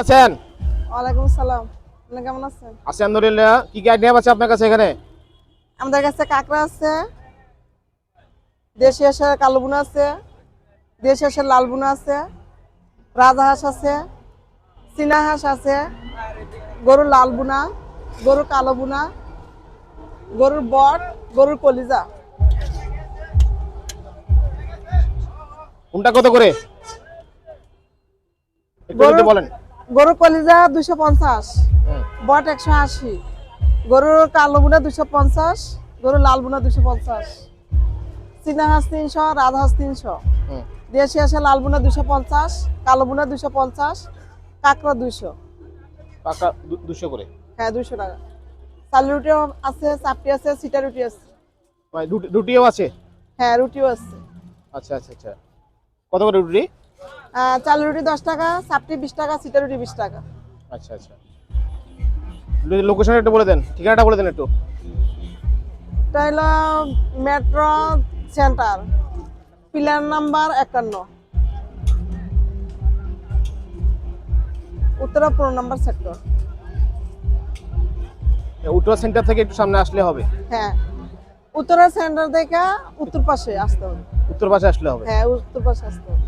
আছেন? ওয়ালাইকুম আসসালাম। আপনি কেমন আছেন? আছি আলহামদুলিল্লাহ। কি কি আইডিয়া আছে আপনার কাছে এখানে? আমাদের কাছে কাঁকড়া আছে দেশি হাঁসের কালো বুনা আছে দেশি হাঁসের লাল বুনা আছে রাজা হাঁস আছে চীনা হাঁস আছে গরুর লাল বুনা গরুর কালো বুনা গরুর বট গরুর কলিজা। কোনটা কত করে? বলেন। গরুর কলিজা দুশো পঞ্চাশ বট একশো আশি গরুর কালো বুনা দুশো পঞ্চাশ গরুর লাল বুনা দুশো পঞ্চাশ চীনা হাঁস তিনশো রাজহাঁস তিনশো হুম। দেশি হাঁসের লাল বুনা দুশো পঞ্চাশ কালো বুনা দুশো পঞ্চাশ কাঁকড়া দুইশো। দুশো করে? হ্যাঁ দুশো টাকা। চাল রুটিও আছে চাপটি আছে সিটা রুটি আছে। মানে রুটিও আছে? হ্যাঁ রুটিও আছে। আচ্ছা আচ্ছা আচ্ছা। কত করে রুটি? চাল রুটি দশ টাকা চাপটি বিশ টাকা সিটা রুটি বিশ টাকা। আচ্ছা আচ্ছা। লোকেশন একটু বলে দেন ঠিকানাটা বলে দেন একটু। এটা হলো মেট্রো সেন্টার পিলার নাম্বার একান্ন। উত্তরা পনেরো নাম্বার সেক্টর। উত্তরা সেন্টার থেকে একটু সামনে আসলে হবে। হ্যাঁ। উত্তরা সেন্টার থেকে উত্তর পাশে আসতে হবে। উত্তর পাশে আসলে হবে। হ্যাঁ উত্তর পাশে আসতে হবে।